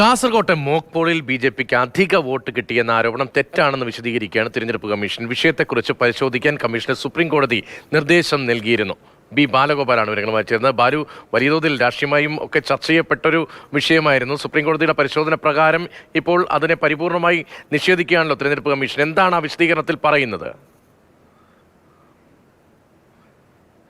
കാസർകോട്ടെ മോക്ക് പോളിൽ B J പിക്ക് അധിക വോട്ട് കിട്ടിയെന്ന ആരോപണം തെറ്റാണെന്ന് വിശദീകരിക്കുകയാണ് തിരഞ്ഞെടുപ്പ് കമ്മീഷൻ. വിഷയത്തെക്കുറിച്ച് പരിശോധിക്കാൻ കമ്മീഷന് സുപ്രീം കോടതി നിർദ്ദേശം നൽകിയിരുന്നു. ബി ബാലഗോപാലാണ് വിവരങ്ങളുമായി ചേർന്നത് ബാലു വലിയ തോതിൽ രാഷ്ട്രീയമായും ഒക്കെ ചർച്ച ചെയ്യപ്പെട്ടൊരു വിഷയമായിരുന്നു. സുപ്രീം കോടതിയുടെ പരിശോധന പ്രകാരം ഇപ്പോൾ അതിനെ പരിപൂർണമായി നിഷേധിക്കുകയാണല്ലോ തിരഞ്ഞെടുപ്പ് കമ്മീഷൻ. എന്താണ് ആ വിശദീകരണത്തിൽ പറയുന്നത്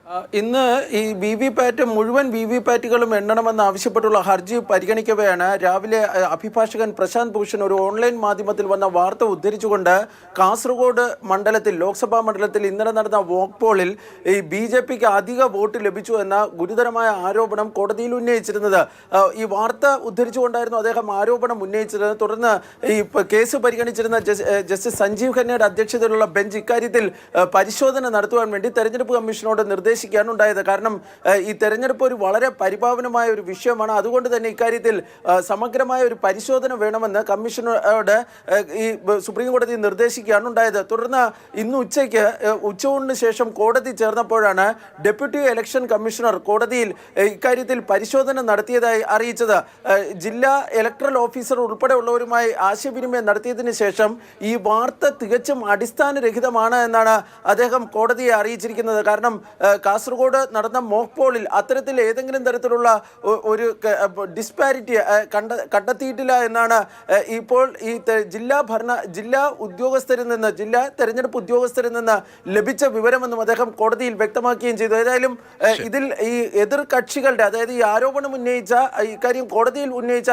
ആ, ഇന്ന് ഈ വി വി പാറ്റ് മുഴുവൻ വി വി പാറ്റുകളും എണ്ണണമെന്ന് ആവശ്യപ്പെട്ടുള്ള ഹർജി പരിഗണിക്കവെയാണ്. രാവിലെ അഭിഭാഷകൻ പ്രശാന്ത് ഭൂഷൺ ഒരു ഓൺലൈൻ മാധ്യമത്തിൽ വന്ന വാർത്ത ഉദ്ധരിച്ചുകൊണ്ട് കാസർഗോഡ് മണ്ഡലത്തിൽ ലോക്സഭാ മണ്ഡലത്തിൽ ഇന്നലെ നടന്ന വോക്ക് പോളിൽ ഈ ബി ജെ പിക്ക് അധിക വോട്ട് ലഭിച്ചു എന്ന ഗുരുതരമായ ആരോപണം കോടതിയിൽ ഉന്നയിച്ചിരുന്നത്. ഈ വാർത്ത ഉദ്ധരിച്ചുകൊണ്ടായിരുന്നു അദ്ദേഹം ആരോപണം ഉന്നയിച്ചിരുന്നത് തുടർന്ന് ഈ കേസ് പരിഗണിച്ചിരുന്ന ജസ്റ്റിസ് സഞ്ജീവ് ഖന്നയുടെ അധ്യക്ഷതയിലുള്ള ബെഞ്ച് ഇക്കാര്യത്തിൽ പരിശോധന നടത്തുവാൻ വേണ്ടി തെരഞ്ഞെടുപ്പ് കമ്മീഷനോട് നിർദ്ദേശിക്കുകയാണ് ഉണ്ടായത് കാരണം ഈ തെരഞ്ഞെടുപ്പ് ഒരു വളരെ പരിഭാവനമായ ഒരു വിഷയമാണ്. അതുകൊണ്ട് തന്നെ ഇക്കാര്യത്തിൽ സമഗ്രമായ ഒരു പരിശോധന വേണമെന്ന് കമ്മീഷനോട് ഈ സുപ്രീം കോടതി നിർദ്ദേശിക്കുകയാണ് ഉണ്ടായത്. തുടർന്ന് ഇന്ന് ഉച്ചയ്ക്ക് ഉച്ചയൂണിന് ശേഷം കോടതി ചേർന്നപ്പോഴാണ് ഡെപ്യൂട്ടി ഇലക്ഷൻ കമ്മീഷണർ കോടതിയിൽ ഇക്കാര്യത്തിൽ പരിശോധന നടത്തിയതായി അറിയിച്ചത്. ജില്ലാ ഇലക്ട്രൽ ഓഫീസർ ഉൾപ്പെടെയുള്ളവരുമായി ആശയവിനിമയം നടത്തിയതിന് ശേഷം ഈ വാർത്ത തികച്ചും അടിസ്ഥാനരഹിതമാണ് എന്നാണ് അദ്ദേഹം കോടതിയെ അറിയിച്ചിരിക്കുന്നത്. കാരണം കാസർഗോഡ് നടന്ന മോക്ക് പോളിൽ അത്തരത്തിൽ ഏതെങ്കിലും തരത്തിലുള്ള ഒരു ഡിസ്പാരിറ്റി കണ്ട കണ്ടെത്തിയിട്ടില്ല എന്നാണ് ഇപ്പോൾ ഈ ജില്ലാ ഭരണ ജില്ലാ ഉദ്യോഗസ്ഥരിൽ നിന്ന് ജില്ലാ തെരഞ്ഞെടുപ്പ് ഉദ്യോഗസ്ഥരിൽ നിന്ന് ലഭിച്ച വിവരമെന്നും അദ്ദേഹം കോടതിയിൽ വ്യക്തമാക്കുകയും ചെയ്തു. ഏതായാലും ഇതിൽ ഈ എതിർ കക്ഷികളുടെ അതായത് ഈ ആരോപണം ഉന്നയിച്ച ഇക്കാര്യം കോടതിയിൽ ഉന്നയിച്ച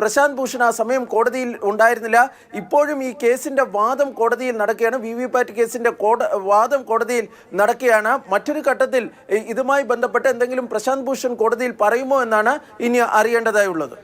പ്രശാന്ത് ഭൂഷൺ ആ സമയം കോടതിയിൽ ഉണ്ടായിരുന്നില്ല. ഇപ്പോഴും ഈ കേസിന്റെ വാദം കോടതിയിൽ നടക്കുകയാണ്. വി വി പാറ്റ് കേസിന്റെ കോട വാദം കോടതിയിൽ നടക്കുകയാണ്. മറ്റൊരു ഘട്ടത്തിൽ ഇതുമായി ബന്ധപ്പെട്ട് എന്തെങ്കിലും പ്രശാന്ത് ഭൂഷൺ കോടതിയിൽ പറയുമോ എന്നാണ് ഇനി അറിയേണ്ടതായുള്ളത്.